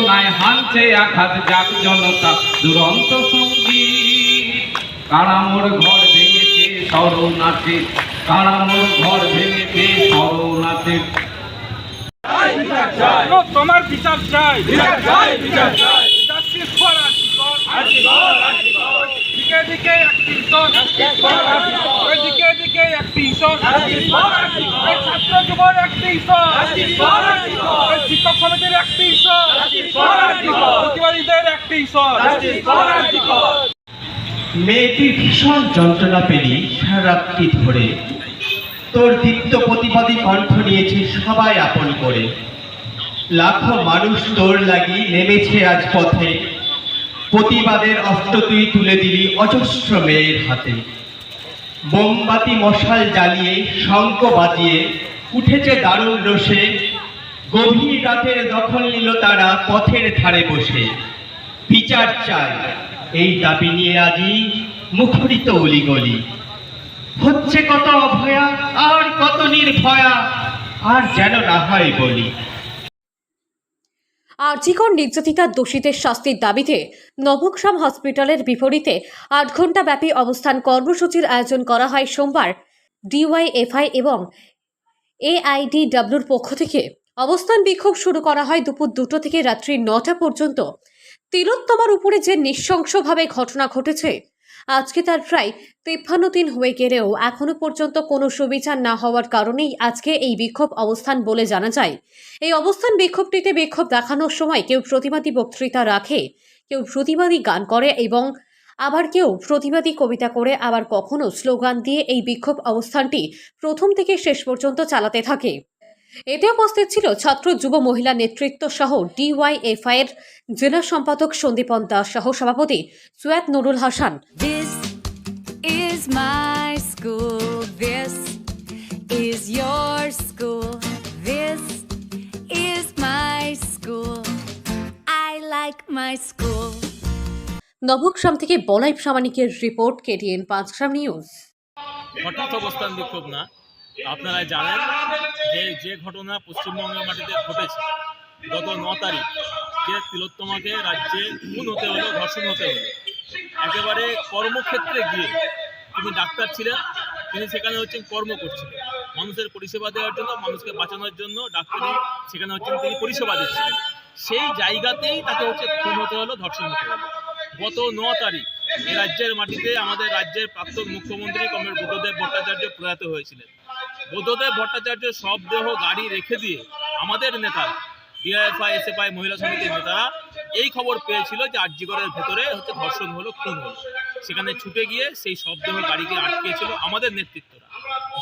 বেদনায় হানছে আঘাত যাক জনতা দুরন্ত সংগীত কারামোর ঘর ভেঙেছে শরণার্থী? কারামোর ঘর ভেঙেছে শরণার্থী? ও, তোমার বিচার চাই। জাস্টিস ফর আর্টিকল দিকে দিকে অ্যাক্টিভিশন ওই দিকে দিকে অ্যাক্টিভিশন ওই ছাত্র যুবর অ্যাক্টিভিশন ওই শিক্ষক সমিতির মেয়েটি ভীষণ যন্ত্রণা পেলি সারাত্রি ধরে। তোর দীপ্ত প্রতিবাদী কণ্ঠ নিয়েছে সবাই আপন করে। লাখো মানুষ তোর লাগি নেমেছে আজ পথে প্রতিবাদের অস্ত্র তুই তুলে দিলি অজস্র মেয়ের হাতে। মোমবাতি মশাল জ্বালিয়ে শঙ্খ বাজিয়ে উঠেছে দারুণ রোষে। গভীর রাতের দখল নিল তারা পথের ধারে বসে। বিচার চাই। এই দাবি নিয়ে আজই মুখরিত অলিগলি। হচ্ছে কত অভয়া, আর কত নির্ভয়া, আর যেন না হয় বলি। আরজিকর নির্যাতিতার দোষীদের শাস্তির দাবিতে নবগ্রাম হসপিটালের বিপরীতে আট ঘণ্টা ব্যাপী অবস্থান কর্মসূচির আয়োজন করা হয় সোমবার। ডিওয়াইএফআই এবং এআইডিডব্লিউর পক্ষ থেকে অবস্থান বিক্ষোভ শুরু করা হয় দুপুর দুটো থেকে রাত্রি নটা পর্যন্ত। তিলোত্তমার উপরে যে নৃশংসভাবে ঘটনা ঘটেছে, আজকে তার প্রায় তেপ্পান্ন দিন হয়ে গেলেও এখনও পর্যন্ত কোনো সুবিচার না হওয়ার কারণেই আজকে এই বিক্ষোভ অবস্থান বলে জানা যায়। এই অবস্থান বিক্ষোভটিতে বিক্ষোভ দেখানোর সময় কেউ প্রতিবাদী বক্তৃতা রাখে, কেউ প্রতিবাদী গান করে এবং আবার কেউ প্রতিবাদী কবিতা করে, আবার কখনো স্লোগান দিয়ে এই বিক্ষোভ অবস্থানটি প্রথম থেকে শেষ পর্যন্ত চালাতে থাকে। এতে উপস্থিত ছিল ছাত্র যুব মহিলা নেতৃত্ব সহ ডিওয়াইএফআই এর জেলা সম্পাদক সন্দীপন দাস সহ সভাপতি সুয়াদ Nurul Hasan is my school. This is your school. This is my school. I like my school. Nabagram থেকে বলাই প্রামাণিকের রিপোর্ট কেটিএন পাঁচগ্রাম নিউজ হঠাৎ অবস্থান বিক্ষোভ না আপনারা জানেন যে যে ঘটনা পশ্চিমবঙ্গের মাটিতে ঘটেছে, গত ন তারিখ যে তিলোত্তমাকে রাজ্যে খুন হতে হলো, ধর্ষণ হতে হলো। একেবারে কর্মক্ষেত্রে গিয়ে তিনি ডাক্তার ছিলেন, তিনি সেখানে হচ্ছেন কর্ম করছিলেন। মানুষের পরিষেবা দেওয়ার জন্য, মানুষকে বাঁচানোর জন্য ডাক্তারি সেখানে হচ্ছেন তিনি পরিষেবা দিচ্ছিলেন। সেই জায়গাতেই তাকে হচ্ছে খুন হতে হলো, ধর্ষণ হতে হলো। গত ন তারিখ, এই রাজ্যের মাটিতে আমাদের রাজ্যের প্রাক্তন মুখ্যমন্ত্রী কমরেড বুদ্ধদেব ভট্টাচার্য প্রয়াত হয়েছিলেন। বুদ্ধদেব ভট্টাচার্য সব দেহ গাড়ি রেখে দিয়ে আমাদের নেতা ডিআইএফআই এসএফআই মহিলা সমিতির নেতারা এই খবর পেয়েছিল যে আর্যিগড়ের ভেতরে হচ্ছে ধর্ষণ হলো, খুন হলো। সেখানে ছুটে গিয়ে সেই শবদেহ গাড়িকে আটকিয়েছিল আমাদের নেতৃত্বরা।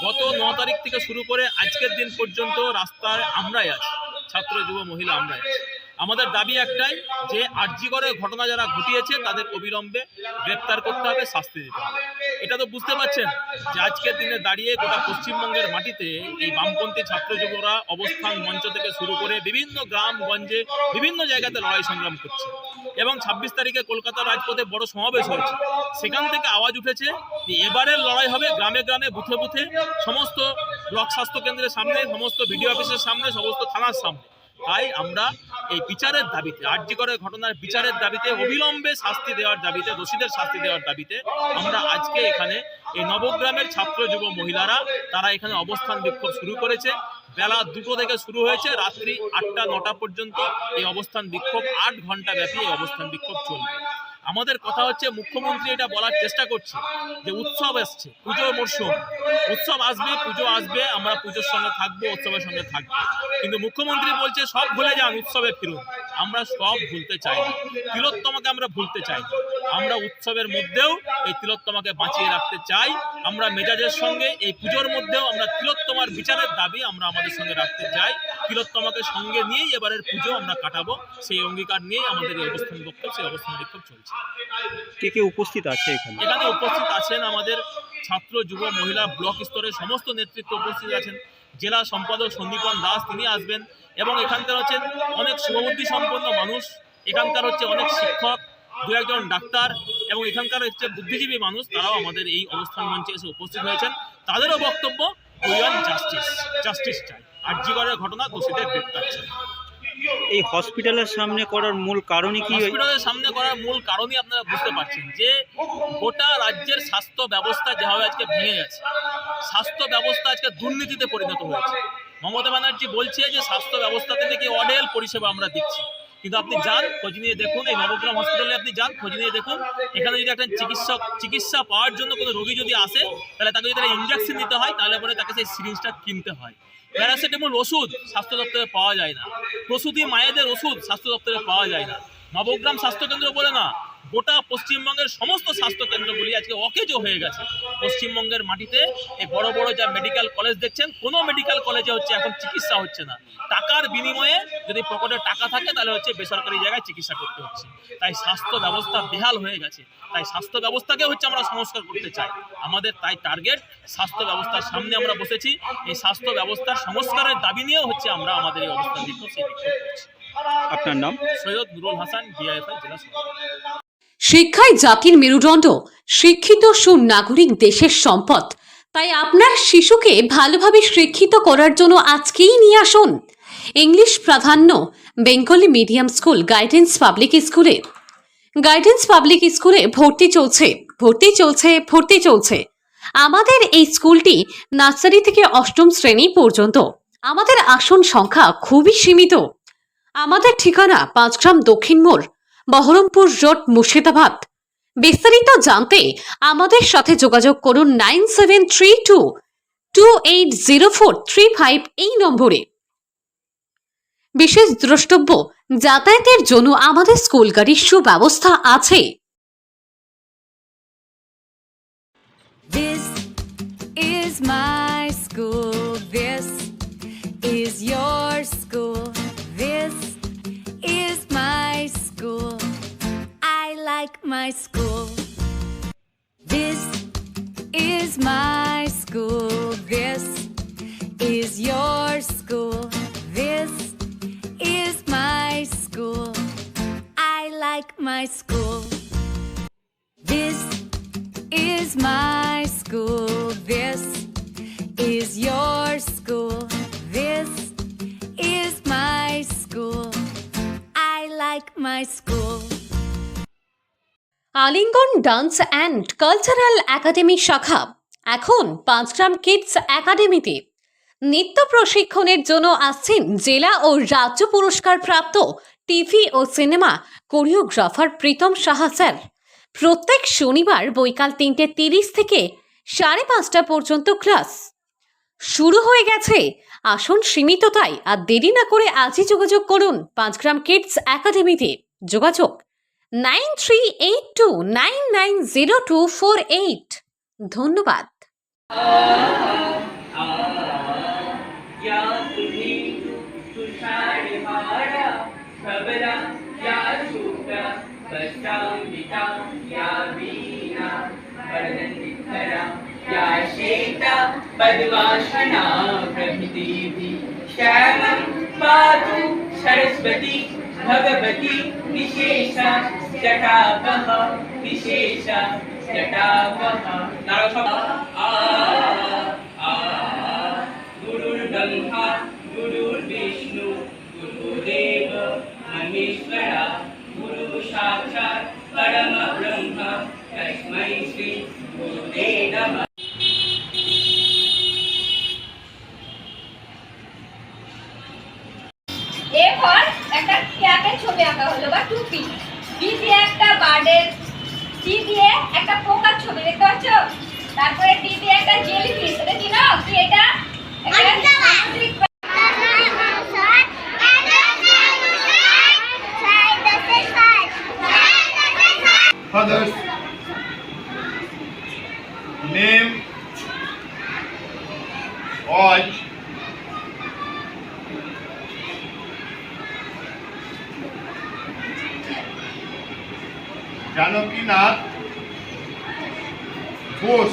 গত ন তারিখ থেকে শুরু করে আজকের দিন পর্যন্ত রাস্তায় আমরাই আছি, ছাত্র, যুব, মহিলা আমরাই আছি। আমাদের দাবি একটাই যে আরজিগড়ের ঘটনা যারা ঘটিয়েছে, তাদের অবিলম্বে গ্রেপ্তার করতে হবে, শাস্তি দিতে হবে। এটা তো বুঝতে পারছেন যে আজকের দিনে দাঁড়িয়ে গোটা পশ্চিমবঙ্গের মাটিতে এই বামপন্থী ছাত্র যুবরা অবস্থান মঞ্চ থেকে শুরু করে বিভিন্ন গ্রাম, গঞ্জে, বিভিন্ন জায়গাতে লড়াই সংগ্রাম করছে। এবং ছাব্বিশ তারিখে কলকাতা রাজপথে বড় সমাবেশ হয়েছে। সেখান থেকে আওয়াজ উঠেছে যে এবারের লড়াই হবে গ্রামে গ্রামে, বুথে বুথে, সমস্ত ব্লক স্বাস্থ্য কেন্দ্রের সামনে, সমস্ত বিডিও অফিসের সামনে, সমস্ত থানার সামনে। তাই আমরা এই বিচারের দাবিতে আর্যিকরের ঘটনার বিচারের দাবিতে, অবিলম্বে শাস্তি দেওয়ার দাবিতে, দোষীদের শাস্তি দেওয়ার দাবিতে আমরা আজকে এখানে এই নবগ্রামের ছাত্র যুব মহিলারা, তারা এখানে অবস্থান বিক্ষোভ শুরু করেছে। বেলা দুটো থেকে শুরু হয়েছে, রাত্রি আটটা, নটা পর্যন্ত এই অবস্থান বিক্ষোভ, আট ঘণ্টা ব্যাপী এই অবস্থান বিক্ষোভ চলবে। আমাদের কথা হচ্ছে মুখ্যমন্ত্রী এটা বলার চেষ্টা করছে যে উৎসব এসছে পুজোর মরশুম। উৎসব আসবে, পুজো আসবে, আমরা পুজোর সঙ্গে থাকব, উৎসবের সঙ্গে থাকব। কিন্তু মুখ্যমন্ত্রী বলছে, সব ভুলে যান, উৎসবে ফিরুন। আমরা সব ভুলতে চাই না। তিলোত্তমাকে আমরা ভুলতে চাই না। আমরা উৎসবের মধ্যেও এই তিলোত্তমাকে বাঁচিয়ে রাখতে চাই। আমরা মেজাজের সঙ্গে এই পুজোর মধ্যেও আমরা তিলোত্তমার বিচারের দাবি আমরা আমাদের সঙ্গে রাখতে চাই। তিলোত্তমাকে সঙ্গে নিয়েই এবারের পুজো আমরা কাটাবো। সেই অঙ্গীকার নিয়েই আমাদের এই অবস্থান বিক্ষোভ সেই অবস্থান বিক্ষোভ চলছে। কে কে উপস্থিত আছে এখানে? এখানে উপস্থিত আছেন আমাদের ছাত্র যুব মহিলা ব্লক স্তরের সমস্ত নেতৃত্ব উপস্থিত আছেন। জেলা সম্পাদক সন্দীপন দাস তিনি আসবেন এবং এখানকার হচ্ছে অনেক শুভবুদ্ধি সম্পন্ন মানুষ। এখানকার হচ্ছে অনেক শিক্ষক, দু একজন ডাক্তার এবং এখানকার হচ্ছে বুদ্ধিজীবী মানুষ। তারাও আমাদের এই অবস্থান মঞ্চে এসে উপস্থিত হয়েছেন। তাদেরও বক্তব্য উই জাস্টিস জাস্টিস চাই। জিগরের ঘটনা দোষীদের গ্রেপ্তার চাই। এই হসপিটালের সামনে করার মূল কারণই কি? হসপিটালের সামনে করার মূল কারণই আপনারা বুঝতে পারছেন যে গোটা রাজ্যের স্বাস্থ্য ব্যবস্থা যেভাবে আজকে ভেঙে গেছে, স্বাস্থ্য ব্যবস্থা আজকে দুর্নীতিতে পরিণত হয়েছে। মমতা ব্যানার্জি বলছে যে স্বাস্থ্য ব্যবস্থাতে নাকি অডেল পরিষেবা আমরা দিচ্ছি। কিন্তু আপনি যান, খোঁজ নিয়ে দেখুন, এই নবগ্রাম হসপিটালে আপনি যান, খোঁজ নিয়ে দেখুন। এখানে যদি একটা চিকিৎসক, চিকিৎসা পাওয়ার জন্য কোনো রোগী যদি আসে, তাহলে তাকে যদি ইঞ্জেকশন দিতে হয়, তাহলে পরে তাকে সেই সিরিঞ্জটা কিনতে হয়। প্যারাসিটামল ওষুধ স্বাস্থ্য দপ্তরে পাওয়া যায় না। প্রসূতি মায়েদের ওষুধ স্বাস্থ্য দপ্তরে পাওয়া যায় না। নবগ্রাম স্বাস্থ্যকেন্দ্র বলে না। গোটা পশ্চিমবঙ্গের সমস্ত স্বাস্থ্য কেন্দ্রগুলি আজকে অকেজো হয়ে গেছে। পশ্চিমবঙ্গের মাটিতে এই বড় বড় যা মেডিকেল কলেজ দেখছেন কোনো মেডিকেল কলেজে হচ্ছে এখন চিকিৎসা হচ্ছে না। টাকার বিনিময়ে যদি পকেটে টাকা থাকে তাহলে হচ্ছে বেসরকারি জায়গায় চিকিৎসা করতে হচ্ছে। তাই স্বাস্থ্য ব্যবস্থা বেহাল হয়ে গেছে। তাই স্বাস্থ্য ব্যবস্থাকে হচ্ছে আমরা সংস্কার করতে চাই। আমাদের তাই টার্গেট স্বাস্থ্য ব্যবস্থার সামনে আমরা বসেছি। এই স্বাস্থ্য ব্যবস্থার সংস্কারের দাবি নিয়েও হচ্ছে আমরা আমাদের এই অবস্থান বিক্ষোভ সেই বিক্ষোভ করছি। আপনার নাম? সৈয়দ নুরুল হাসান ডিআইএফআই জেলা শিক্ষায় জাতির মেরুদণ্ড, শিক্ষিত সুনাগরিক দেশের সম্পদ। তাই আপনার শিশুকে ভালোভাবে শিক্ষিত করার জন্য আজকেই নিয়ে আসুন। ইংলিশ প্রাধান্য, Bengali medium school, guidance public স্কুলে। গাইডেন্স পাবলিক স্কুলে ভর্তি চলছে ভর্তি চলছে ভর্তি চলছে। আমাদের এই স্কুলটি নার্সারি থেকে অষ্টম শ্রেণি পর্যন্ত। আমাদের আসন সংখ্যা খুবই সীমিত। আমাদের ঠিকানা পাঁচগ্রাম দক্ষিণ মোড় বহরমপুর রোড মুর্শিদাবাদ বিস্তারিত জানতে আমাদের সাথে যোগাযোগ করুন nine seven three two two eight zero four three five এই নম্বরে বিশেষ দ্রষ্টব্য, যাতায়াতের জন্য আমাদের স্কুল গাড়ির সুব্যবস্থা আছে This is my school. This is your your school. This is my school. I like my school. This is my school. This is your school. This is my school. I like my school. Alingan dance and cultural academy শাখা এখন Panchgram kids একাডেমিতে নৃত্য প্রশিক্ষণের জন্য আসছেন জেলা ও রাজ্য পুরস্কার প্রাপ্ত টিভি ও cinema choreographer Pritam Saha sir. প্রত্যেক শনিবার বৈকাল তিনটে তিরিশ থেকে সাড়ে পাঁচটা পর্যন্ত ক্লাস। শুরু হয়ে গেছে। আসন সীমিত তাই আর দেরি না করে আজই যোগাযোগ করুন পাঁচগ্রাম কিডস একাডেমিতে। যোগাযোগ nine three eight two nine nine zero two four eight. ধন্যবাদ। या सुनीतु तुषारिहारा सबरा या शुभ्रा कष्टाम्बिका या वीणा वरदनिधरा या श्वेता पद्मासना प्रभृतिः श्यामं पातु सरस्वती भगवती विशेषा जटापः विशेषा जटापः नारायण आ गुरुर्ब्रह्मा गुरुर्विष्णु गुरुदेव महेश्वरा गुरु साक्षात् परमब्रह्म तस्मै श्री गुरुवे नमः এরপর একটা ক্যাপের ছবি আঁকা হলো বা টুপি বি দিয়ে একটা বার্ডের সি দিয়ে একটা পোকার ছবি দেখতে পাচ্ছ তারপরে ডি দিয়ে একটা জেলি ফিশ এটা কি না কি এটা একটা সামুদ্রিক Others. Name. Watch. Janakinath Ghosh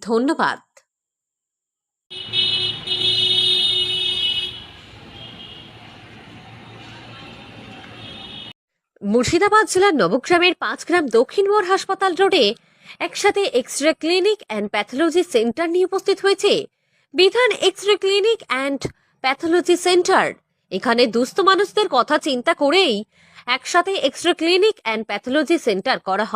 ধন্যবাদ। মুর্শিদাবাদ জেলার নবগ্রামের পাঁচ গ্রাম দক্ষিণ মোড় হাসপাতাল রোডে একসাথে X ray clinic and pathology centre নিয়ে উপস্থিত হয়েছে বিধান X ray clinic and pathology centre এখানে দুস্থ মানুষদের কথা চিন্তা করেই একসাথে X ray clinic and pathology centre করা হয়।